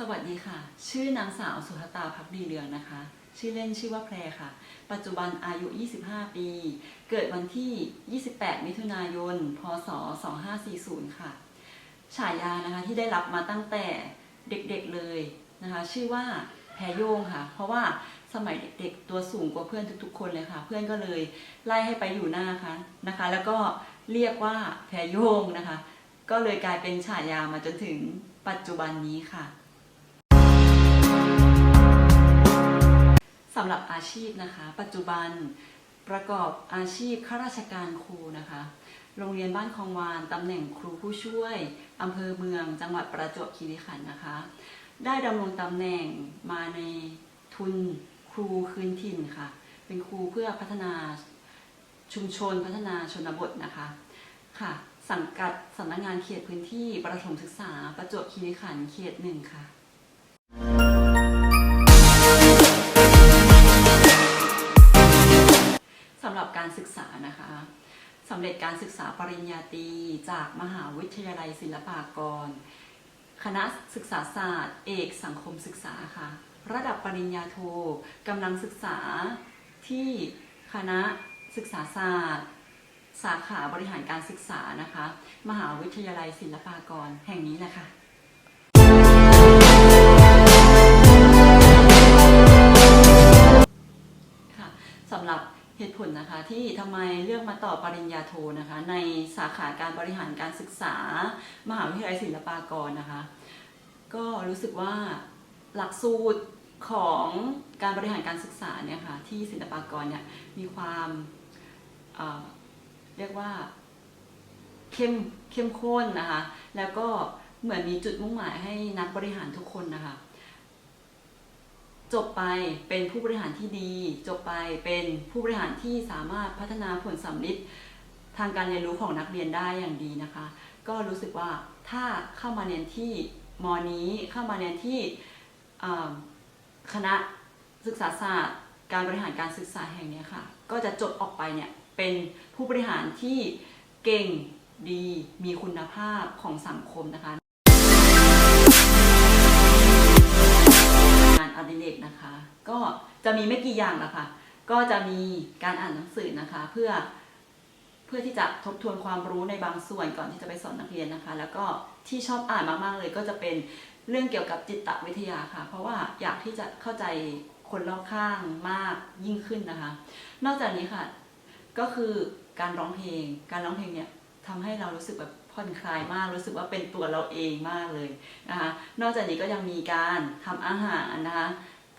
สวัสดีค่ะ ชื่อนางสาวสุธตาพักดีเรืองนะคะ ชื่อเล่นชื่อว่าแพรค่ะ ปัจจุบันอายุ 25 ปี เกิดวันที่ 28 มิถุนายน พศ 2540 ค่ะ ฉายานะคะที่ได้รับมาตั้งแต่เด็กๆเลยนะคะ ชื่อว่าแพรโยงค่ะ เพราะว่าสมัยเด็กๆตัวสูงกว่าเพื่อนทุกๆ คนเลยค่ะ เพื่อนก็เลยไล่ให้ไปอยู่หน้าค่ะนะคะ แล้วก็เรียกว่าแพรโยงนะคะ ก็เลยกลายเป็นฉายามาจนถึงปัจจุบันนี้ค่ะ สำหรับอาชีพนะคะ ปัจจุบันประกอบอาชีพข้าราชการครูนะคะ โรงเรียนบ้านคลองวานตำแหน่งครูผู้ช่วยอำเภอเมือง จังหวัดประจวบคีรีขันธ์นะคะ ได้ดำรงตำแหน่งมาในทุนครูคืนถิ่นค่ะ เป็นครูเพื่อพัฒนาชุมชนพัฒนาชนบทนะคะค่ะ สังกัดสำนักงานเขตพื้นที่ประถมศึกษา ประจวบคีรีขันธ์เขตหนึ่งค่ะำหรับการศึกษานะคะสำเร็จการศึกษาปริญญาตรีจากมหาวิทยาลัยศิลปากร คณะศึกษาศาสตร์ เอกสังคมศึกษาค่ะ ระดับปริญญาโทกำลังศึกษาที่คณะศึกษาศาสตร์ สาขาบริหารการศึกษานะคะ มหาวิทยาลัยศิลปากรแห่งนี้แหละค่ะค่ะสำหรับ เหตุผลนะคะที่ทำไมเลือกมาต่อปริญญาโทนะคะ ในสาขาการบริหารการศึกษา มหาวิทยาลัยศิลปากรนะคะ ก็รู้สึกว่าหลักสูตรของการบริหารการศึกษาเนี่ยค่ะที่ศิลปากรเนี่ยมีความเเรียกว่าเข้มเข้มข้นนะคะ แล้วก็เหมือนมีจุดมุ่งหมายให้นักบริหารทุกคนนะคะ จบไปเป็นผู้บริหารที่ดี จบไปเป็นผู้บริหารที่สามารถพัฒนาผลสำลิดทางการเรียนรู้ของนักเรียนได้อย่างดีนะคะ ก็รู้สึกว่าถ้าเข้ามาเรียนที่มอนี้เข้ามาเรียนที่คณะศึกษาศาสตร์ การบริหารการศึกษาแห่งนี้ค่ะ ก็จะจบออกไปเนี่ยเป็นผู้บริหารที่เก่งดีมีคุณภาพของสังคมนะคะ นอดิเรกนะคะ ก็จะมีไม่กี่อย่างละค่ะ ก็จะมีการอ่านหนังสือนะคะ เพื่อเพื่อที่จะทบทวนความรู้ในบางส่วนก่อนที่จะไปสอนนักเรียนนะคะ แล้วก็ที่ชอบอ่านมากๆเลย ก็จะเป็นเรื่องเกี่ยวกับจิตวิทยาค่ะ เพราะว่าอยากที่จะเข้าใจคนรอบข้างมากยิ่งขึ้นนะคะ นอกจากนี้ค่ะ ก็คือการร้องเพลง การร้องเพลงเนี่ยทำให้เรารู้สึกแบบผ่อนคลายมากรู้สึกว่าเป็นตัวเราเองมากเลยนะคะ นอกจากนี้ก็ยังมีการทำอาหารนะคะ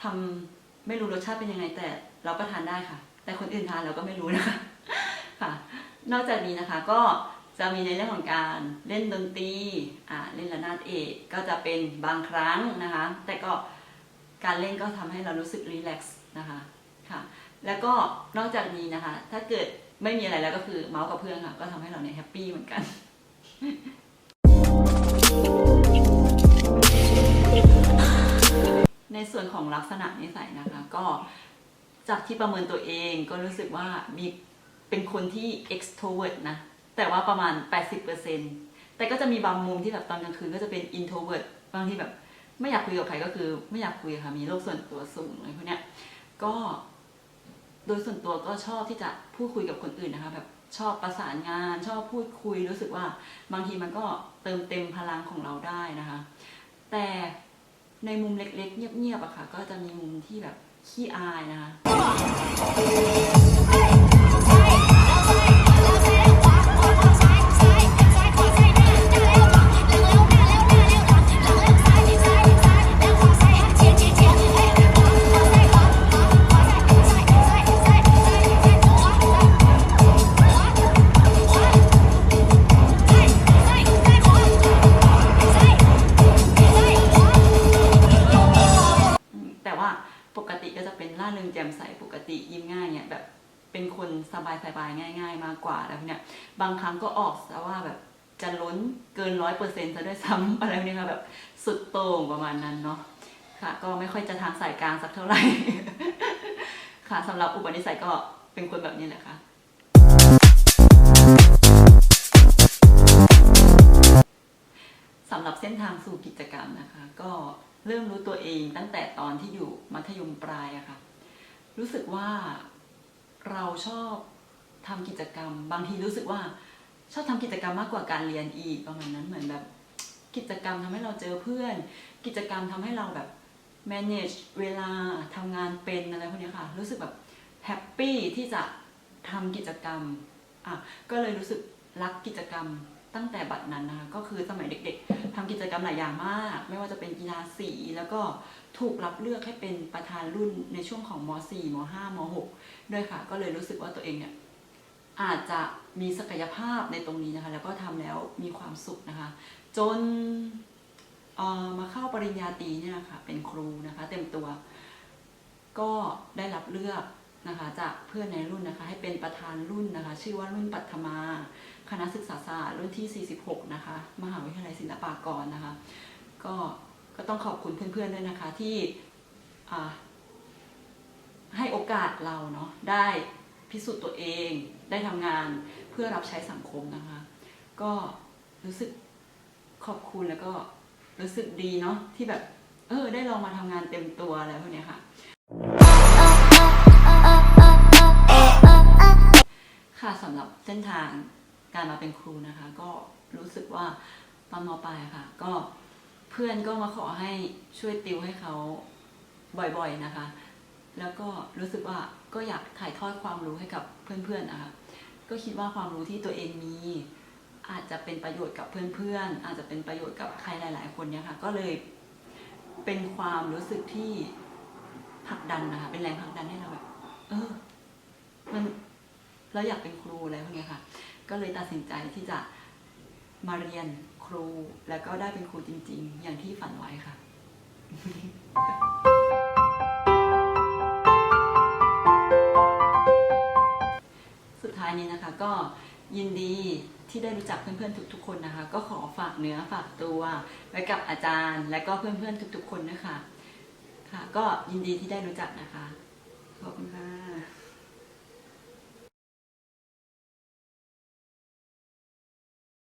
ทำไม่รู้รสชาติเป็นยังไง แต่เราก็ทานได้ค่ะ แต่คนอื่นทานเราก็ไม่รู้นะคะค่ะ นอกจากนี้นะคะก็จะมีในเรื่องของการเล่นดนตรีอ่าเล่นระนาดเอกก็จะเป็นบางครั้งนะคะ แต่ก็การเล่นก็ทำให้เรารู้สึกรีแลกซ์นะคะค่ะ แล้วก็นอกจากนี้นะคะ ถ้าเกิดไม่มีอะไรแล้วก็คือเมาส์กับเพื่อนค่ะ ก็ทำให้เราเนี่ยแฮปปี้เหมือนกันใน ส่วนของลักษณะนิสัยนะคะ ก็จากที่ประเมินตัวเองก็รู้สึกว่ามีเป็นคนที่ extrovert นะ แต่ว่าประมาณ 80%แต่ก็จะมีบางมุมที่แบบตอนกลางคืนก็จะเป็น introvert บางที่แบบไม่อยากคุยกับใครก็คือไม่อยากคุยค่ะมีโลกส่วนตัวสูงอะไรพวกเนี้ยก็โดยส่วนตัวก็ชอบที่จะพูดคุยกับคนอื่นนะคะ แบบชอบประสานงาน ชอบพูดคุยรู้สึกว่า บางทีมันก็เติมเต็มพลังของเราได้นะคะ แต่ ในมุมเล็กๆ เงียบๆอะค่ะ ก็จะมีมุมที่แบบขี้อายนะคะ กว่าแล้วเนี่ยบางครั้งก็ออกแต่ว่าแบบจะล้นเกินร้อยเปอร์เซ็นต์ซะด้วยซ้ำอะไรเนี่ยค่ะแบบสุดโต่งประมาณนั้นเนาะค่ะ ก็ไม่ค่อยจะทางสายกลางสักเท่าไหร่ ค่ะสำหรับอุปนิสัยก็เป็นคนแบบนี้แหละค่ะสำหรับเส้นทางสู่กิจกรรมนะคะ ก็เริ่มรู้ตัวเองตั้งแต่ตอนที่อยู่มัธยมปลายอะค่ะ รู้สึกว่าเราชอบ ทำกิจกรรม บางทีรู้สึกว่า ชอบทำกิจกรรมมากกว่าการเรียนอีกประมาณนั้นเหมือนแบบ กิจกรรมทำให้เราเจอเพื่อน กิจกรรมทำให้เราแบบ manage เวลาทำงานเป็นอะไรพวกเนี้ยค่ะ รู้สึกแบบแฮปปี้ที่จะทำกิจกรรมอะก็เลยรู้สึกรักกิจกรรมตั้งแต่บัดนั้นนะคะก็คือสมัยเด็กๆทำกิจกรรมหลายอย่างมาก ไม่ว่าจะเป็นกีฬาสี แล้วก็ถูกรับเลือกให้เป็นประธานรุ่นในช่วงของม .4 ม .5 ม .6 ด้วยค่ะ ก็เลยรู้สึกว่าตัวเองเนี่ย อาจจะมีศักยภาพในตรงนี้นะคะ แล้วก็ทำแล้วมีความสุขนะคะ จนมาเข้าปริญญาตรีเนี่ยค่ะเป็นครูนะคะ เต็มตัว ก็ได้รับเลือกนะคะจากเพื่อนในรุ่นนะคะ ให้เป็นประธานรุ่นนะคะ ชื่อว่ารุ่นปัทมา คณะศึกษาศาสตร์รุ่นที่ 46 นะคะ มหาวิทยาลัยศิลปากรนะคะ ก็ก็ต้องขอบคุณเพื่อนๆด้วยนะคะที่ให้โอกาสเราเนาะได้ พิสูจน์ตัวเองได้ทำงานเพื่อรับใช้สังคมนะคะ ก็รู้สึกขอบคุณแล้วก็รู้สึกดีเนาะที่แบบเออได้ลองมาทำงานเต็มตัวอะไรพวกเนี้ยค่ะ ค่ะสำหรับเส้นทางการมาเป็นครูนะคะ ก็รู้สึกว่าตอนมปลายค่ะ ก็เพื่อนก็มาขอให้ช่วยติวให้เขาบ่อยๆนะคะ แล้วก็รู้สึกว่า ก็อยากถ่ายทอดความรู้ให้กับเพื่อนๆนะคะก็คิดว่าความรู้ที่ตัวเองมี อาจจะเป็นประโยชน์กับเพื่อนๆ อาจจะเป็นประโยชน์กับใครหลาย ๆ คนเนี่ยค่ะ ก็เลยเป็นความรู้สึกที่ผลักดันนะคะ เป็นแรงผลักดันให้เราแบบ เออ มันเราอยากเป็นครูอะไรพวกเนี้ยค่ะ ก็เลยตัดสินใจที่จะมาเรียนครูแล้วก็ได้เป็นครูจริง ๆ อย่างที่ฝันไว้ค่ะ นี้นะคะ ก็ยินดีที่ได้รู้จักเพื่อนๆทุกๆคนนะคะ ก็ขอฝากเนื้อฝากตัวไว้กับอาจารย์ และก็เพื่อนๆทุก ๆ คนนะคะค่ะ ก็ยินดีที่ได้รู้จักนะคะขอบคุณค่ะ